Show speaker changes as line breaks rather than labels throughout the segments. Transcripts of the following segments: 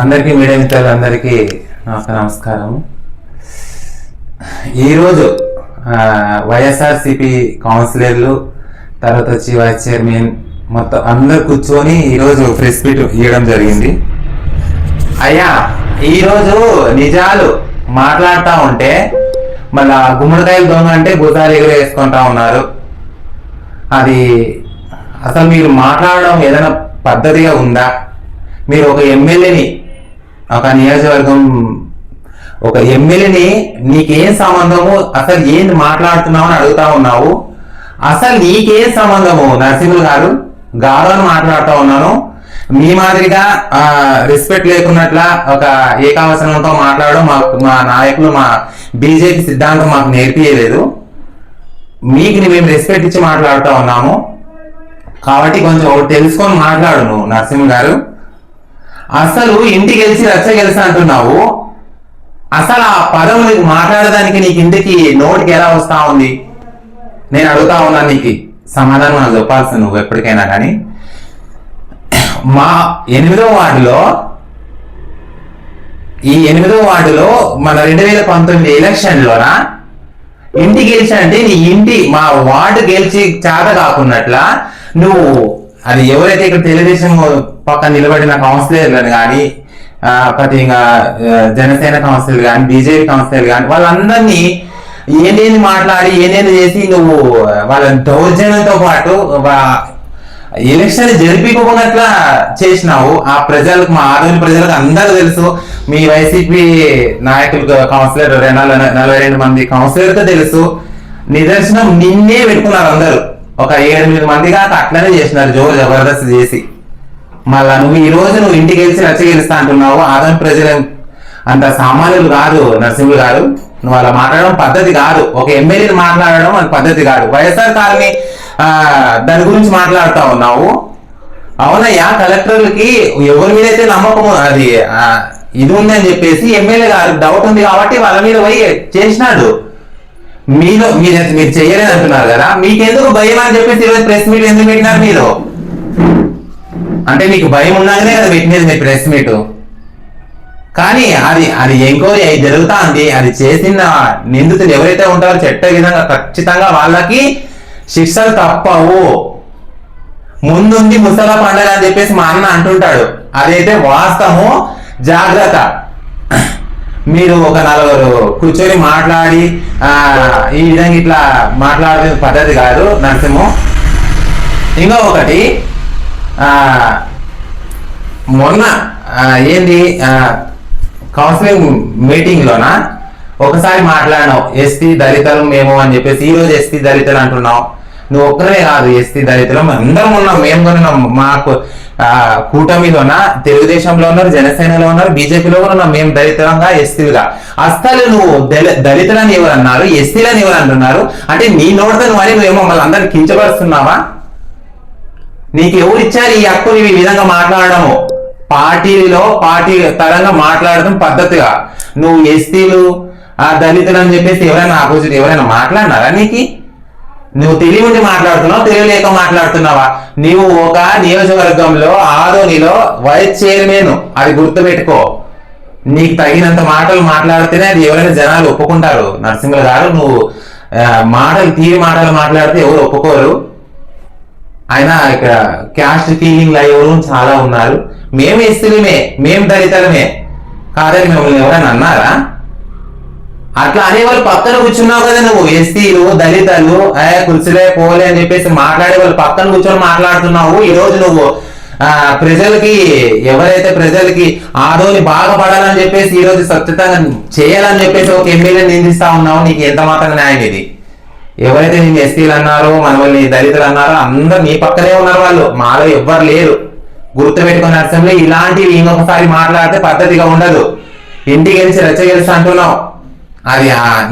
అందరికీ మీడియా మిత్రులందరికీ నాకు నమస్కారం. ఈరోజు వైఎస్ఆర్సిపి కౌన్సిలర్లు తర్వాత వచ్చి వైస్ చైర్మన్ మొత్తం అందరు కూర్చొని ఈరోజు ప్రెస్ మీట్ ఇవ్వడం జరిగింది. అయ్యా ఈరోజు నిజాలు మాట్లాడుతూ ఉంటే మళ్ళా గుమ్మడికాయలు దొంగ అంటే భూతాలు ఎగురు వేసుకుంటా ఉన్నారు. అది అసలు మీరు మాట్లాడడం ఏదైనా పద్ధతిగా ఉందా? మీరు ఒక ఎమ్మెల్యేని ఒక నియోజకవర్గం ఒక ఎమ్మెల్యేని నీకేం సంబంధము అసలు ఏంది మాట్లాడుతున్నావు అని అడుగుతా ఉన్నావు. అసలు నీకేం సంబంధము నరసింహులు గారు గారు మాట్లాడుతూ ఉన్నాను. మీ మాదిరిగా రెస్పెక్ట్ లేకున్నట్ల ఒక ఏకావసనంతో మాట్లాడడం మా మా నాయకులు మా బీజేపీ సిద్ధాంతం మాకు నేర్పియలేదు. మీకు మేము రెస్పెక్ట్ ఇచ్చి మాట్లాడుతూ ఉన్నాము. కాబట్టి కొంచెం తెలుసుకొని మాట్లాడు నువ్వు నరసింహ గారు. అసలు ఇంటికి గెలిచి రచ్చ గెలిచి అంటున్నావు? అసలు ఆ పదం నీకు మాట్లాడడానికి నీకు ఇంటికి నోటికి ఎలా వస్తా ఉంది? నేను అడుగుతా ఉన్నా నీకు. సమాధానం నాకు చెప్పాల్సి నువ్వు ఎప్పటికైనా కానీ. మా ఎనిమిదో వార్డులో ఈ ఎనిమిదో వార్డులో మన రెండు వేల పంతొమ్మిది ఎలక్షన్లోన ఇంటి గెలిచి అంటే నీ ఇంటి మా వార్డు గెలిచి చేత కాకున్నట్ల నువ్వు అది ఎవరైతే ఇక్కడ తెలుగుదేశం పక్కన నిలబడిన కౌన్సిలర్లను కానీ ప్రతి ఇంకా జనసేన కౌన్సిలర్ కానీ బీజేపీ కౌన్సిలర్ కానీ వాళ్ళందరినీ ఏనేది మాట్లాడి ఏనేది చేసి నువ్వు వాళ్ళ దౌర్జన్యంతో పాటు ఎలక్షన్ జరిపించుకున్నట్లా చేసినావు. ఆ ప్రజలకు మా ఆదోని ప్రజలకు అందరూ తెలుసు. మీ వైసీపీ నాయకులు కౌన్సిలర్ నలభై రెండు మంది కౌన్సిలర్తో తెలుసు. నిదర్శనం నిన్నే పెట్టుకున్నారు అందరూ. ఒక ఏడెనిమిది మంది కాక అట్లనే చేసినారు జోరు జబర్దస్త్ చేసి. మళ్ళా నువ్వు ఈ రోజు నువ్వు ఇంటికి గెలిచి రచ్చ గెలుస్తా అంటున్నావు ఆదోని ప్రజలు. అంత సామాన్యులు కాదు నరసింహులు గారు. నువ్వు అలా మాట్లాడడం పద్ధతి కాదు. ఒక ఎమ్మెల్యేని మాట్లాడడం అది పద్ధతి కాదు. వైఎస్ఆర్ కాలనీ దాని గురించి మాట్లాడుతా ఉన్నావు. అవునయ్యా కలెక్టర్లకి ఎవరి మీద అయితే నమ్మకం అది ఇది ఉందని చెప్పేసి ఎమ్మెల్యే గారు డౌట్ ఉంది కాబట్టి వాళ్ళ మీద పోయి చేసినాడు. మీలో మీరు మీరు చేయలేదు అంటున్నారు కదా మీకెందుకు భయం అని చెప్పేసి ఈరోజు ప్రెస్ మీట్ ఎందుకు పెట్టినారు మీరు? అంటే మీకు భయం ఉన్నాకనే కదా పెట్టినది మీ ప్రెస్ మీట్ కానీ అది అది ఎంక్వైరీ అయి జరుగుతా ఉంది అది చేసిన నిందితులు ఎవరైతే ఉంటారో చెట్ట విధంగా ఖచ్చితంగా వాళ్ళకి శిక్షలు తప్పవు. ముందుంది ముసలా పండగ అని చెప్పేసి మా అన్న అంటుంటాడు. అదైతే వాస్తవము జాగ్రత్త. మీరు ఒక నలుగురు కూర్చొని మాట్లాడి ఈ విధంగా ఇట్లా మాట్లాడే పద్ధతి కాదు నరసింహం. ఇంకా ఒకటి మొన్న ఏంది కౌన్సిలింగ్ మీటింగ్లోన ఒకసారి మాట్లాడినావు ఎస్టీ దళితులు మేము అని చెప్పేసి ఈ రోజు ఎస్టీ దళితులు అంటున్నావు. నువ్వు ఒక్కరే కాదు ఎస్టీ దళితులు. అందరం ఉన్నాం. మేము కూడా మాకు కూటమిలోన తెలుగుదేశంలో ఉన్నారు జనసేనలో ఉన్నారు బీజేపీలో కూడా ఉన్నాం. మేము దళితులంగా ఎస్టీలుగా అసలు నువ్వు దళితులని ఎవరు అన్నారు ఎస్టీలని ఎవరు అంటున్నారు అంటే నీ నోటితో మరి మేము మమ్మల్ని అందరిని కించపరుస్తున్నావా? నీకు ఎవరు ఇచ్చారు ఈ హక్కు ఈ విధంగా మాట్లాడడము? పార్టీలో పార్టీ తరంగా మాట్లాడడం పద్ధతిగా. నువ్వు ఎస్టీలు ఆ దళితులు అని చెప్పేసి ఎవరైనా ఆపోజిట్ ఎవరైనా మాట్లాడినారా నీకు? నువ్వు తెలివి ఉండి మాట్లాడుతున్నావు? తెలియలేక మాట్లాడుతున్నావా? నీవు ఒక నియోజకవర్గంలో ఆదోనిలో వైస్ చైర్మన్ అది గుర్తుపెట్టుకో. నీకు తగినంత మాటలు మాట్లాడితేనే అది ఎవరైనా జనాలు ఒప్పుకుంటారు. నరసింహుల గారు నువ్వు మాటలు తీరి మాటలు మాట్లాడితే ఎవరు ఒప్పుకోరు. ఆయన ఇక్కడ క్యాస్ట్ ఫీలింగ్ ఎవరు చాలా ఉన్నారు. మేము ఎస్టీలమే మేము దళితలమే. కాదని మిమ్మల్ని ఎవరైనా అన్నారా? అట్లా అనే వాళ్ళు పక్కన కూర్చున్నావు కదా నువ్వు. ఎస్టీలు దళితలు ఏ కుర్చీలే పోలే అని చెప్పేసి మాట్లాడే వాళ్ళు పక్కన కూర్చొని మాట్లాడుతున్నావు. ఈ రోజు నువ్వు ఆ, ప్రజలకి ఎవరైతే ప్రజలకి ఆదోని బాగుపడాలని చెప్పేసి ఈ రోజు స్వచ్ఛతంగా చేయాలని చెప్పేసి ఒక ఎమ్మెల్యే నిందిస్తా ఉన్నావు. నీకు ఎంత మాత్రం న్యాయం ఇది? ఎవరైతే నేను ఎస్టీలు అన్నారో మన వాళ్ళని దళితులు అన్నారో అందరు నీ పక్కనే ఉన్నారు వాళ్ళు. మాలో ఎవ్వరు లేరు. గుర్తుపెట్టుకుని అసెంబ్లీ ఇలాంటివి ఇంకొకసారి మాట్లాడితే పద్ధతిగా ఉండదు. ఇంటికి గెలిచి రచ్చ గెలిచి అంటున్నావు. అది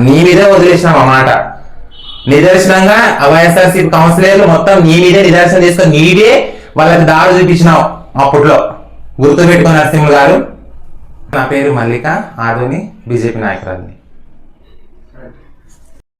నీ మీదే వదిలేసినాం అన్నమాట నిదర్శనంగా వైఎస్ఆర్సీపీ కౌన్సిలర్లు మొత్తం నీ మీదే నిదర్శనం చేసుకొని నీవే వాళ్ళకి దారి చూపించినావు అప్పట్లో. గుర్తు పెట్టుకుని నరసింహులు గారు నా పేరు మల్లిక ఆదుని బీజేపీ నాయకురాలిని.